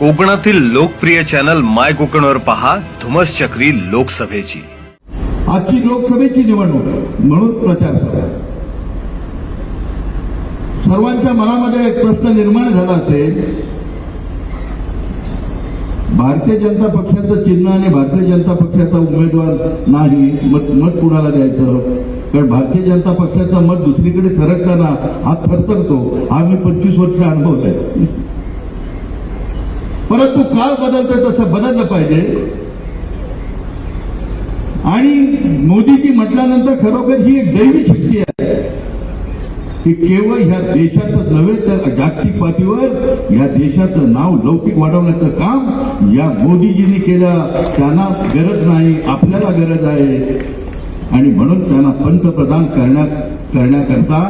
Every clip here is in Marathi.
कोकणातील लोकप्रिय चॅनल माय कोकणवर पहा धुमस चक्री लोकसभेची. आजची लोकसभेची निवडणूक म्हणून प्रचार सभा. सर्वांच्या मनामध्ये एक प्रश्न निर्माण झाला असेल भारतीय जनता पक्षाचं चिन्ह आणि भारतीय जनता पक्षाचा उमेदवार नाही मत मत कुणाला द्यायचं? कारण भारतीय जनता पक्षाचं मत दुसरीकडे सरकताना हा थरथरतो. हा मी पंचवीस वर्ष अनुभवलाय परंतु काळ बदलतोय तसं बदललं पाहिजे. आणि मोदीजी म्हटल्यानंतर खरोखर ही एक दैवी शक्ती आहे. की केवळ ह्या देशाचं नव्हे तर जागतिक पातळीवर या देशाचं नाव लौकिक वाढवण्याचं काम या मोदीजींनी केलं. त्यांना गरज नाही आपल्याला गरज आहे. आणि म्हणून त्यांना पंतप्रधान करण्या करण्याकरता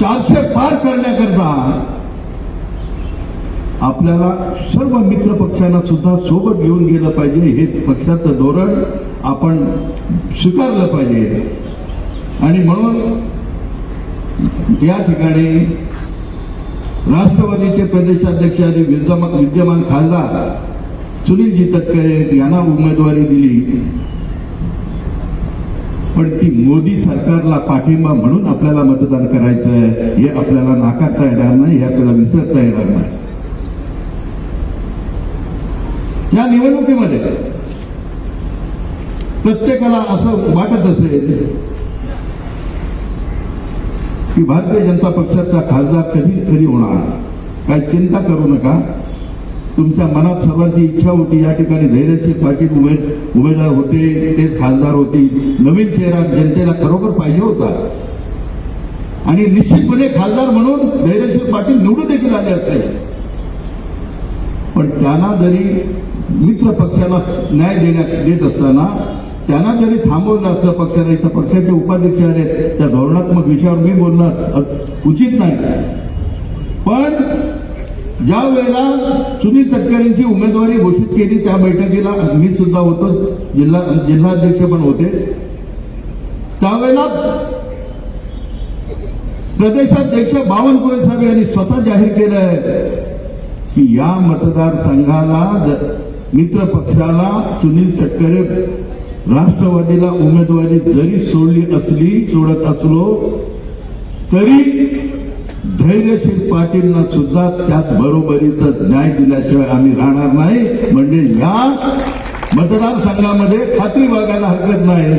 चारशे पार करण्याकरता आपल्याला सर्व मित्र पक्षांना सुद्धा सोबत घेऊन गेलं पाहिजे. हे पक्षाचं धोरण आपण स्वीकारलं पाहिजे. आणि म्हणून या ठिकाणी राष्ट्रवादीचे प्रदेशाध्यक्ष आणि विद्यमान विद्यमान खासदार सुनीलजी तटकरे यांना उमेदवारी दिली. पण ती मोदी सरकारला पाठिंबा म्हणून आपल्याला मतदान करायचं आहे हे आपल्याला नाकारता येणार नाही हे आपल्याला विसरता येणार नाही. या निवडणुकीमध्ये प्रत्येकाला असं वाटत असेल की भारतीय जनता पक्षाचा खासदार कधी कधी होणार. काय चिंता करू नका. तुमच्या मनात सर्वांची इच्छा होती या ठिकाणी धैर्यशील पाटील उमेद उमेदवार होते तेच खासदार होते. नवीन चेहरा जनतेला खरोखर पाहिजे होता. आणि निश्चितपणे खासदार म्हणून धैर्यशील पाटील निवडून देखील आले असते पण त्यांना जरी मित्र पक्षाला न्याय देण्यात देत असताना त्यांना जरी थांबवलं असतं पक्षाने इथं पक्षाचे उपाध्यक्ष आले त्या धोरणात्मक विषयावर मी बोलणं उचित नाही. पण ज्या वेळेला सुनील तटकरेंची उमेदवारी घोषित केली त्या बैठकीला मी सुद्धा होतो जिल्हा जिल्हाध्यक्ष पण होते. त्यावेळेला प्रदेशाध्यक्ष बावनकुळे साहेब यांनी स्वतः जाहीर केलं आहे की या मतदारसंघाला मित्र पक्षाला सुनील तटकरे राष्ट्रवादीला उमेदवारी जरी सोडली असली सोडत असलो तरी धैर्यशील पाटीलना सुद्धा त्यात बरोबरीचं न्याय दिल्याशिवाय आम्ही राहणार नाही. म्हणजे या मतदारसंघामध्ये खात्री वागायला हरकत नाही.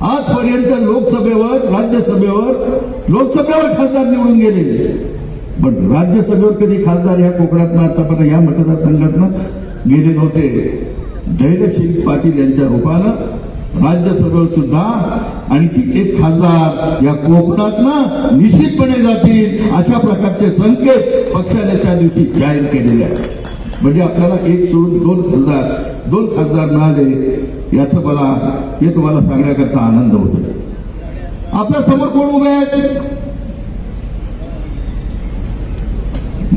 आजपर्यंत लोकसभेवर राज्यसभेवर लोकसभेवर खासदार निवडून गेले. पण राज्यसभेवर कधी खासदार या कोकणातनं आतापर्यंत या मतदारसंघातनं गेले नव्हते. धैर्यशील पाटील यांच्या रूपानं राज्यसभेवर सुद्धा आणखी एक खासदार या कोकणातनं निश्चितपणे जातील अशा प्रकारचे संकेत पक्षाने त्या दिवशी जाहीर केलेले आहेत. म्हणजे आपल्याला एक सोडून दोन खासदार दोन खासदार मिळाले याचं मला हे तुम्हाला सांगण्याकरता आनंद होतो आपल्यासमोर कोण उभे आहेत?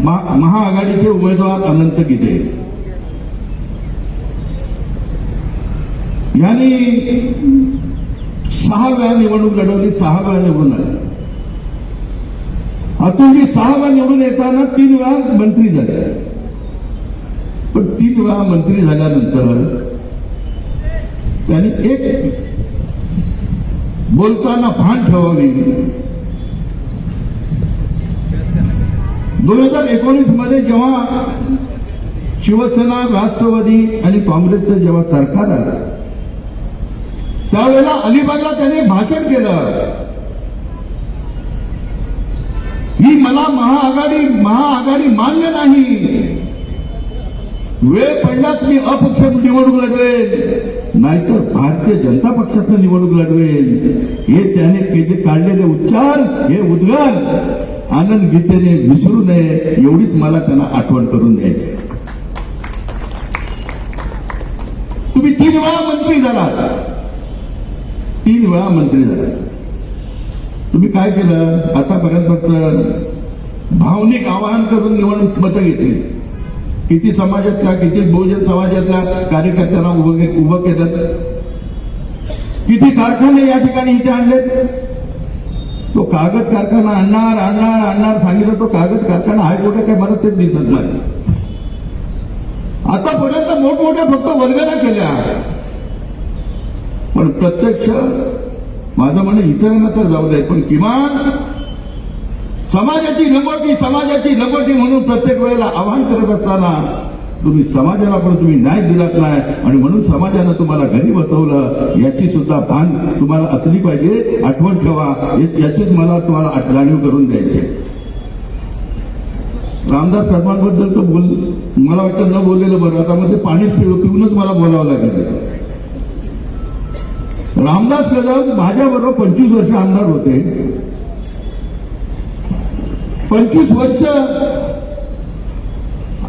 महा- महाआघाडीचे उमेदवार अनंत गीते. यांनी सहा वेळा निवडणूक लढवली सहा वेळा निवडून आले. अतुलजी सहा वेळा निवडून येताना तीन वेळा मंत्री झाले. पण तीन वेळा मंत्री झाल्यानंतर त्यांनी एक बोलताना भान ठेवावी. दोन हजार एकोणीसमध्ये जेव्हा शिवसेना राष्ट्रवादी आणि काँग्रेसचं जेव्हा सरकार आलं त्यावेळेला अलिबागला त्याने भाषण केलं. ही मला महाआघाडी महाआघाडी मान्य नाही. वेळ पडल्यास मी अपक्ष निवडणूक लढवेल नाहीतर भारतीय जनता पक्षाचं निवडणूक लढवेल हे त्याने काढलेले उच्चार हे उद्गार. आनंद गीतेने विसरू नये एवढीच मला त्यांना आठवण करून द्यायची. तुम्ही तीन वेळा मंत्री झाला तीन वेळा मंत्री झाला. तुम्ही काय केलं? आतापर्यंत फक्त भावनिक आवाहन करून निवडणूक मतं घेतली. किती समाजातल्या किती बहुजन समाजातल्या कार्यकर्त्यांना उभं उभं केलं. किती कारखाने या ठिकाणी इथे आणले तो कागद कारखाना आणणार आणणार आणणार सांगितलं तो कागद कारखाना आहे कुठे काय मला तेच दिसत नाही. आतापर्यंत मोठमोठ्या फक्त वर्गना केल्या. पण प्रत्यक्ष माझं म्हणणं इतरांना तर जाऊ दे पण किमान समाजाची लगोटी समाजाची लगोटी म्हणून प्रत्येक वेळेला आवाहन करत असताना तुम्ही समाजाला पण तुम्ही न्याय दिलात नाही आणि म्हणून समाजानं तुम्हाला घरी बसवलं याची सुद्धा भान तुम्हाला असली पाहिजे आठवण ठेवा हे- याचीच मला तुम्हाला जाणीव करून द्यायची आहे. रामदास साहेबांबद्दल तर बोल मला वाटतं न बोललेलं बरं आता म्हणजे पाणी पिऊनच मला बोलावं लागेल रामदास कदम माझ्याबरोबर पंचवीस वर्ष आमदार होते. पंचवीस वर्ष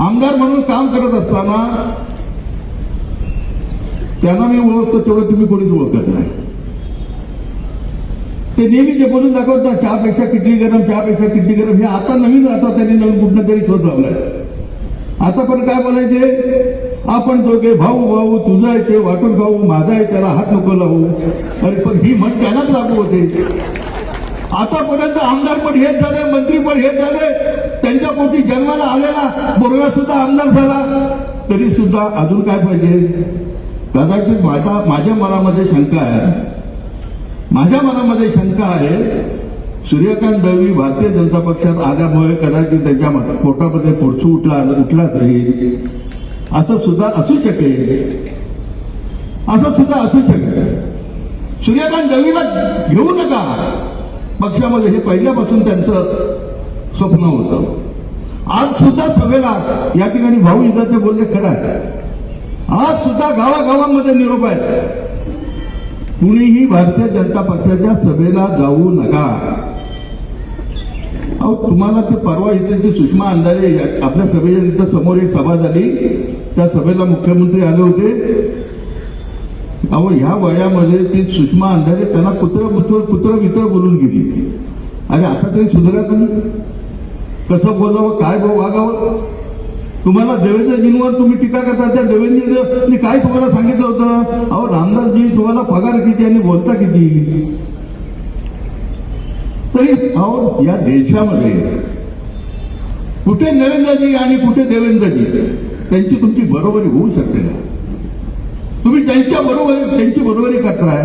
आमदार म्हणून काम करत असताना त्यांना मी ओळखतो तेवढं तुम्ही कोणीच ओळखत नाही. ते नेहमी जे बोलून दाखवतात चहापेक्षा किटली गरम चहापेक्षा किटली गरम हे आता नवीन आता त्यांनी नवीन कुठलं तरी शोध लावलाय. आता पण काय बोलायचे आपण दोघे भाऊ भाऊ तुझं आहे ते वाटून खाऊ माझा आहे त्याला हात नको लावू. अरे पण ही म्हण त्यांनाच लागू होते. आतापर्यंत आमदार पण हेच झाले मंत्री पण हेच झाले. त्यांच्या पोटी जन्माला आलेला बोरव्या सुद्धा आमदार झाला. तरी सुद्धा अजून काय पाहिजे? कदाचित माझा माझ्या मनामध्ये शंका आहे. माझ्या मनामध्ये शंका आहे सूर्यकांत दळवी भारतीय जनता पक्षात आल्यामुळे कदाचित त्यांच्या पोटामध्ये पोटसू उठला उठलाच राहील असं सुद्धा असू शकेल. असं सुद्धा असू शकेल. सूर्यकांत दळवीला घेऊ नका. पक्षामध्ये हे पहिल्यापासून त्यांचं स्वप्न होतं. आज सुद्धा सभेला या ठिकाणी भाऊ इथं ते बोलले खरं आहे. आज सुद्धा गावागावांमध्ये निरोप आहे कुणीही भारतीय जनता पक्षाच्या सभेला जाऊ नका. अहो तुम्हाला ते परवा इथे ते सुषमा अंधारे या- आपल्या सभेच्या तिथं समोर एक सभा झाली. त्या सभेला मुख्यमंत्री आले होते. अहो ह्या वयामध्ये ती सुषमा अंधारे त्यांना कुत्र पुत्र पुत्र मित्र बोलून गेली. अरे आता तरी सुधरा तुम्ही. कसं बोलावं काय वागावं? तुम्हाला देवेंद्रजींवर तुम्ही टीका करता त्या देवेंद्रजींनी काय तुम्हाला सांगितलं होतं? अहो रामदासजी तुम्हाला पगार किती आणि बोलता किती? तरी अहो या देशामध्ये. कुठे नरेंद्रजी आणि कुठे देवेंद्रजी त्यांची तुमची बरोबरी होऊ शकते का तुम्ही त्यांच्या बरोबर त्यांची बरोबरी करताय.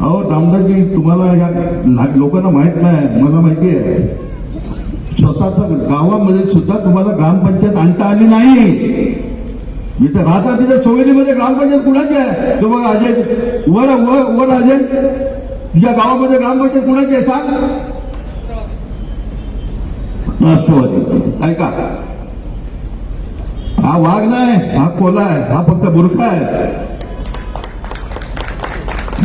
अहो रामदासजी तुम्हाला या लोकांना माहीत नाही मला माहिती आहे. स्वतःचा गावामध्ये सुद्धा तुम्हाला ग्रामपंचायत आणता आली नाही. मी तर राहता तिथे सोयरीमध्ये ग्रामपंचायत कुणाची आहे? तो बघा अजय वर वर अजय तुझ्या गावामध्ये ग्रामपंचायत कुणाची आहे सांग? राष्ट्रवादी. ऐका. हा वाघ नाही हा कोला आहे हा फक्त बुरखा आहे.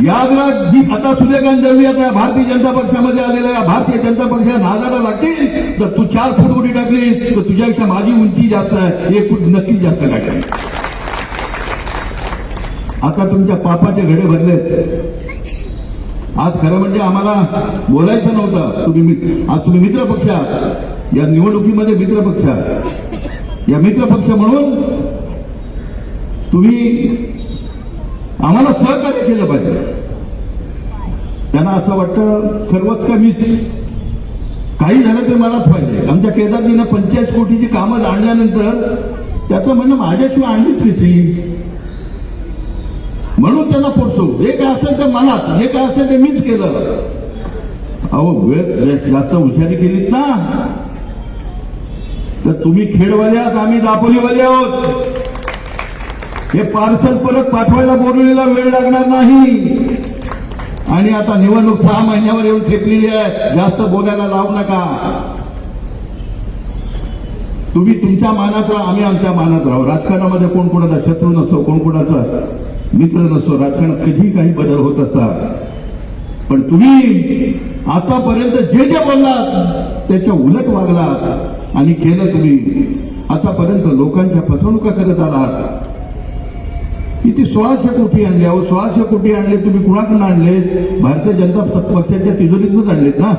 यादला जी आता सूर्यकांत दळवी आता या भारतीय जनता पक्षामध्ये आलेल्या या भारतीय जनता पक्षाच्या नादाला लागतील. तर तू चार फूट उडी टाकली तर तुझ्यापेक्षा माझी उंची जास्त आहे एक फूट नक्कीच जास्त टाकली आता तुमच्या पापाचे घडे भरले आज खरं म्हणजे आम्हाला बोलायचं नव्हतं. तुम्ही आज तुम्ही मित्र पक्ष आहात. या निवडणुकीमध्ये मित्र पक्ष आहात. या मित्र पक्ष म्हणून तुम्ही आम्हाला सहकार्य केलं पाहिजे. त्यांना असं वाटतं सर्वच का मीच काही झालं तर मलाच पाहिजे. आमच्या केदारजीनं पंचायत कोटीची कामं आणल्यानंतर त्याचं म्हणणं माझ्याशिवाय आणलीच कशी म्हणून त्यांना पोचतो हे काय असेल ते मलाच हे काय असेल ते मीच केलं. अहो वेळ जास्त हुशारी केलीत ना. तर तुम्ही खेडवाले आहात आम्ही दापोलीवाले आहोत. हे पार्सल परत पाठवायला बोलवलेला वेळ लागणार नाही. आणि आता निवडणूक सहा महिन्यावर येऊन ठेपलेली आहे. जास्त बोलायला लावू नका. तुम्ही तुमच्या मानात राहा आम्ही आमच्या मानात राहू. राजकारणामध्ये कोण कोणाचा शत्रू नसतो कोण कोणाचा मित्र नसतो राजकारण कधीही काही बदल होत असतात. पण तुम्ही आतापर्यंत जे जे बोललात त्याच्या उलट वागलात आणि केलं तुम्ही. आतापर्यंत लोकांच्या फसवणुका करत आलात. किती सोळाशे कोटी आणले अहो सोळाशे कोटी आणले तुम्ही कुणाकडून आणले? भारतीय जनता पक्षाच्या तिजोरीतूनच आणलेत ना?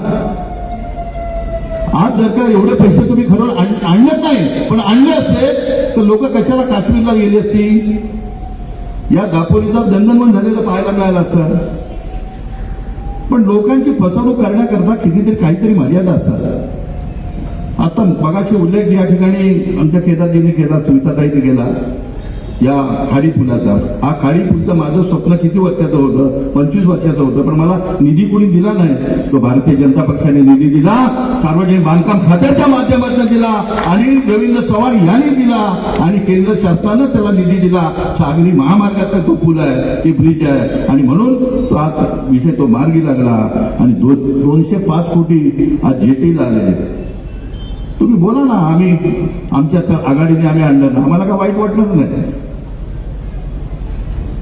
आज जर का एवढे पैसे तुम्ही खरं आण- आणलेच नाही पण आणले असते तर लोक कशाला काश्मीरला गेली असती या दापोलीचा दंडनमन झालेलं पाहायला मिळालं असतं पण लोकांची फसवणूक करण्याकरता कितीतरी काहीतरी मर्यादा असतात आता मगाशी उल्लेख या ठिकाणी आमच्या केदारजीने केला स्मिताताईने केला. या खाडी पुलाचा हा खाडी पुलचं माझं स्वप्न किती वर्षाचं होतं? पंचवीस वर्षाचं होतं. पण मला निधी कोणी दिला नाही. तो भारतीय जनता पक्षाने निधी दिला सार्वजनिक बांधकाम खात्याच्या माध्यमातून दिला आणि रवींद्र चव्हाण यांनी दिला आणि केंद्र शासनानं त्याला निधी दिला. सागरी महामार्गाचा तो पूल आहे ते ब्रिज आहे. आणि म्हणून तो आज विषय तो मार्गी लागला. आणि दोनशे पाच कोटी आज जेटीला आले. तुम्ही बोला ना आम्ही आमच्या आघाडीने आम्ही आणलं ना. आम्हाला काय वाईट वाटणार नाही.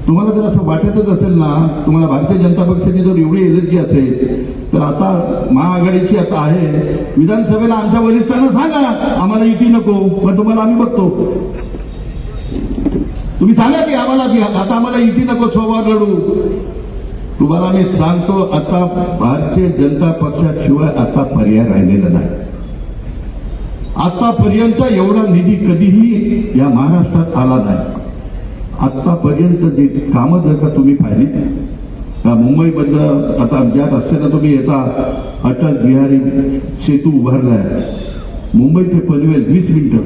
तुम्हाला जर असं वाटतच असेल ना तुम्हाला भारतीय जनता पक्षाची जर एवढी एलर्जी असेल तर आता महाआघाडीची आता आहे. विधानसभेला आमच्या वरिष्ठांना सांगा आम्हाला युती नको पण तुम्हाला आम्ही बघतो. तुम्ही सांगा की आम्हाला की आता आम्हाला युती नको स्वभाव लढू. तुम्हाला मी सांगतो आता भारतीय जनता पक्षाशिवाय आता पर्याय राहिलेला नाही. आतापर्यंत एवढा निधी कधीही या महाराष्ट्रात आला नाही. आतापर्यंत जी कामं जर का तुम्ही पाहिली मुंबईमधलं आता ज्या रस्त्याला तुम्ही येता अटल बिहारी सेतू उभारलाय. मुंबई ते पनवेल वीस मिनिटं.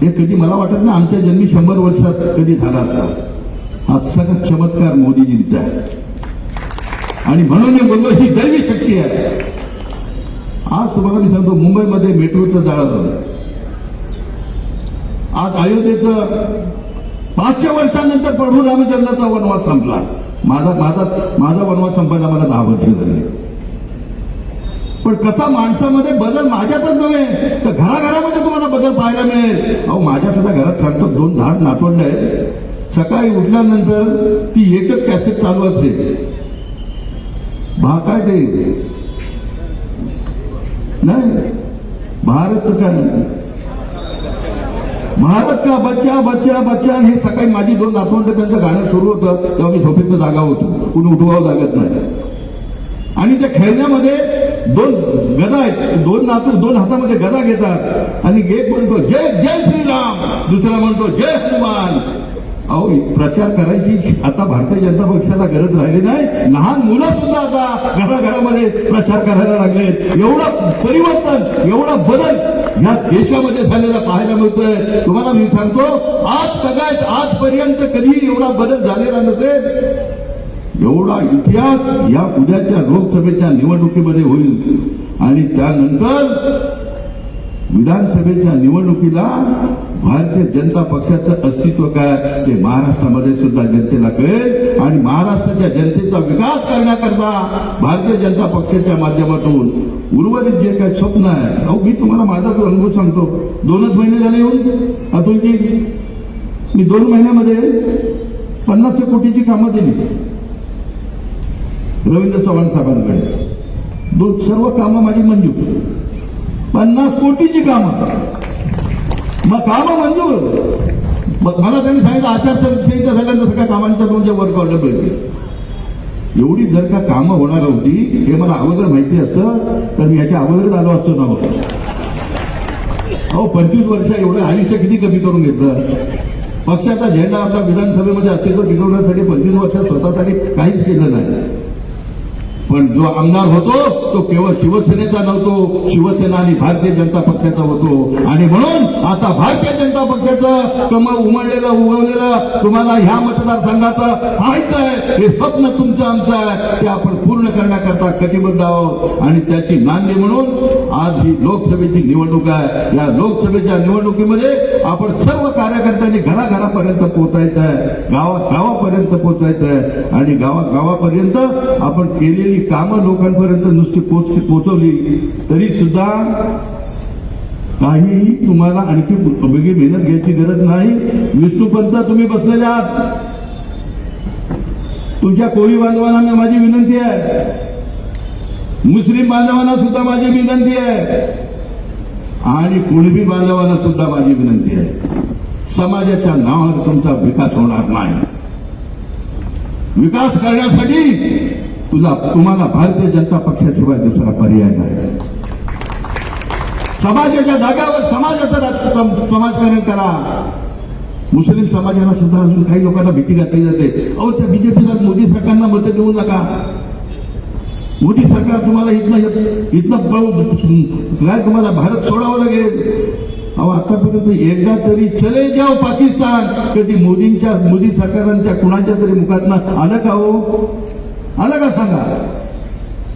हे कधी मला वाटत ना आमच्या जन्मी शंभर वर्षात कधी झाला असता. हा सगळा चमत्कार मोदीजींचा आहे. आणि म्हणून मी बोललो ही दैवी शक्ती आहे. आज तुम्हाला मी सांगतो मुंबईमध्ये मेट्रोचं जाळं झालं. आज अयोध्येचं पाचशे वर्षानंतर प्रभू रामचंद्राचा वनवास संपला. माझा माझा माझा वनवास संपायला मला दहा वर्ष झाले. पण कसा माणसामध्ये बदल माझ्यातच नव्हे तर घराघरामध्ये तुम्हाला बदल पाहायला मिळेल. अहो माझ्या सुद्धा घरात सांगतो दोन धाड नातवंड आहेत. सकाळी उठल्यानंतर ती एकच कॅसेट चालू असेल. भा काय ते? नाही. भारत का भारत का बच्चा बच्चा बच्चा हे सकाळी माझी दोन नातवंड त्यांचं गाणं सुरू होतं तेव्हा मी झोपेतनं जागा होतो. कुणी उठवावं लागत नाही. आणि त्या खेळण्यामध्ये दोन गदा आहेत. दोन नातू दोन हातामध्ये गदा घेतात. आणि एक म्हणतो जय जय श्रीराम. दुसरा म्हणतो जय हनुमान. अहो प्रचार करायची आता भारतीय जनता पक्षाला गरज राहिली नाही. लहान मुलं सुद्धा आता घराघरामध्ये प्रचार करायला लागले एवढं परिवर्तन एवढा बदल या देशामध्ये झालेला पाहायला मिळतोय. तुम्हाला मी सांगतो आज सगळ्यात आजपर्यंत कधी एवढा बदल झालेला नसेल. एवढा इतिहास या उद्याच्या लोकसभेच्या निवडणुकीमध्ये होईल. आणि त्यानंतर विधानसभेच्या निवडणुकीला भारतीय जनता पक्षाचं अस्तित्व काय? ते महाराष्ट्रामध्ये सुद्धा जनतेला कळेल आणि महाराष्ट्राच्या जनतेचा विकास करण्याकरता भारतीय जनता पक्षाच्या माध्यमातून उर्वरित जे काही स्वप्न आहे अहो मी तुम्हाला माझा जो अनुभव सांगतो दोनच महिने झाले येऊन अतुलजी मी दोन महिन्यामध्ये पन्नास कोटीची कामं दिली. रवींद्र चव्हाण साहेबांकडे. दोन सर्व कामं माझी मंजूर. पन्नास कोटीची कामं. मग कामं मंजूर. मग मला त्यांनी सांगितलं आचारसंहिता झाल्यानंतर सगळ्या कामांच्या तुमच्या वर्क ऑर्डर मिळते एवढी जर का कामं होणार होती हे मला अगोदर माहिती असतं तर मी याच्या अगोदरच आलो असतो नव्हतं हो. अहो पंचवीस वर्ष एवढं आयुष्य किती कमी करून घेतलं? पक्षाचा झेंडा आपला विधानसभेमध्ये अस्तित्व टिकवण्यासाठी पंचवीस वर्ष स्वतःसाठी काहीच केलं नाही. पण जो आमदार होतो तो केवळ शिवसेनेचा नव्हतो. शिवसेना आणि भारतीय जनता पक्षाचा होतो. आणि म्हणून आता भारतीय जनता पक्षाचं कमळ उमळलेलं उगवलेलं तुम्हाला ह्या मतदारसंघाचं माहीत आहे. हे स्वप्न तुमचं आमचं आहे. ते आपण पूर्ण करण्याकरता कटिबद्ध आहोत आणि त्याची नांदी म्हणून आज ही लोकसभेची निवडणूक आहे. या लोकसभेच्या निवडणुकीमध्ये आपण सर्व कार्यकर्त्यांनी घराघरापर्यंत पोहोचायचं आहे. गावा गावापर्यंत पोहोचायचं आहे. आणि गावा गावापर्यंत आपण केलेली कामं लोकांपर्यंत नुसती पोच पोचवली तरी सुद्धा काहीही तुम्हाला आणखी वेगळी मेहनत घ्यायची गरज नाही. विष्णुपंत तुम्ही बसलेले आहात. तुमच्या कोळी बांधवांना माझी विनंती आहे. मुस्लिम बांधवांना सुद्धा माझी विनंती आहे. आणि कुणबी बांधवांना सुद्धा माझी विनंती आहे. समाजाच्या नावावर तुमचा विकास होणार नाही. विकास करण्यासाठी तुला तुम्हाला भारतीय जनता पक्षाशिवाय दुसरा पर्याय नाही. समाजाच्या जागावर समाजाचं राज- समाजकारण करा. मुस्लिम समाजाला सुद्धा अजून काही लोकांना भीती घातली जाते. अहो त्या बीजेपीला मोदी सरकारना मतं देऊ नका. मोदी सरकार तुम्हाला इथनं इथनं पळू- काय तुम्हाला भारत सोडावं लागेल. अहो आतापर्यंत एकदा तरी चले जाओ पाकिस्तान. कधी मोदींच्या मोदी सरकारांच्या कुणाच्या तरी मुखातनं आलं का हो? आलं का सांगा?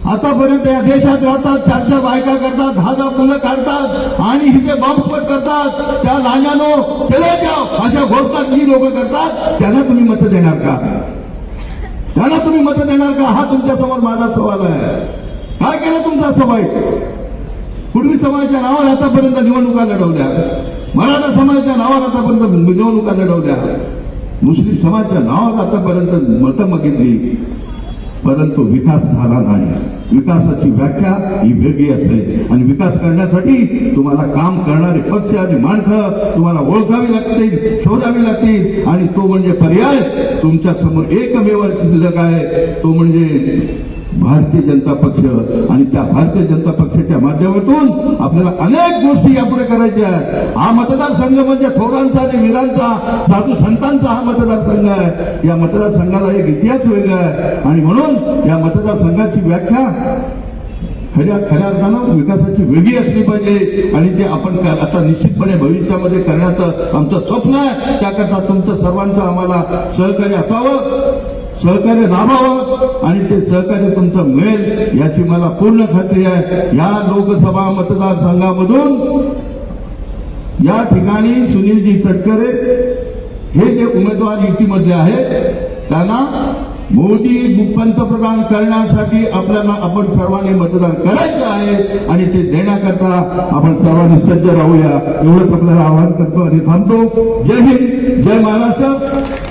आतापर्यंत या देशात राहतात चार चार बायका करतात दहा दहा मुलं काढतात आणि इथे बॉम्बस्फोट करतात. त्या लांजानो चले जाओ अशा घोषणा जी लोक करतात. त्यांना तुम्ही मत देणार का? त्यांना तुम्ही मत देणार का? हा तुमच्यासमोर माझा सवाल आहे. काय केलं तुमचा सवाई पूर्वी समाजाच्या नावावर आतापर्यंत निवडणुका लढवल्या? मराठा समाजाच्या नावावर आतापर्यंत निवडणुका लढवल्या? मुस्लिम समाजाच्या नावावर आतापर्यंत मतं मागितली? परंतु विकास झाला नाही. विकासाची व्याख्या ही वेगळी असेल. आणि विकास करण्यासाठी तुम्हाला काम करणारे पक्ष आणि माणसं तुम्हाला ओळखावी लागतील शोधावी लागतील. आणि तो म्हणजे पर्याय तुमच्यासमोर एकमेव शिल्लक आहे. तो म्हणजे भारतीय जनता पक्ष आणि त्या भारतीय जनता पक्षाच्या माध्यमातून आपल्याला अनेक गोष्टी यापुढे करायच्या आहेत. हा मतदारसंघ म्हणजे थोरांचा आणि वीरांचा साधू संतांचा हा मतदारसंघ आहे. या मतदारसंघाला एक इतिहास वेगळा आहे. आणि म्हणून या मतदारसंघाची व्याख्या खऱ्या खऱ्या अर्थानं विकासाची वेगळी असली पाहिजे. आणि ते आपण आता निश्चितपणे भविष्यामध्ये करण्याचं आमचं स्वप्न आहे. त्याकरता तुमचं सर्वांचं आम्हाला सहकार्य असावं. सहकार्य लाभावं आणि ते सहकार्य तुमचं मिळेल याची मला पूर्ण खात्री आहे. या लोकसभा मतदारसंघामधून या ठिकाणी सुनीलजी तटकरे हे जे उमेदवार युतीमधले आहेत त्यांना मोदी पंतप्रधान करण्यासाठी आपल्याला आपण सर्वांनी मतदान करायचं आहे आणि ते देण्याकरता आपण सर्वांनी सज्ज राहूया. एवढंच आपल्याला आवाहन करतो आणि थांबतो. जय हिंद जय महाराष्ट्र.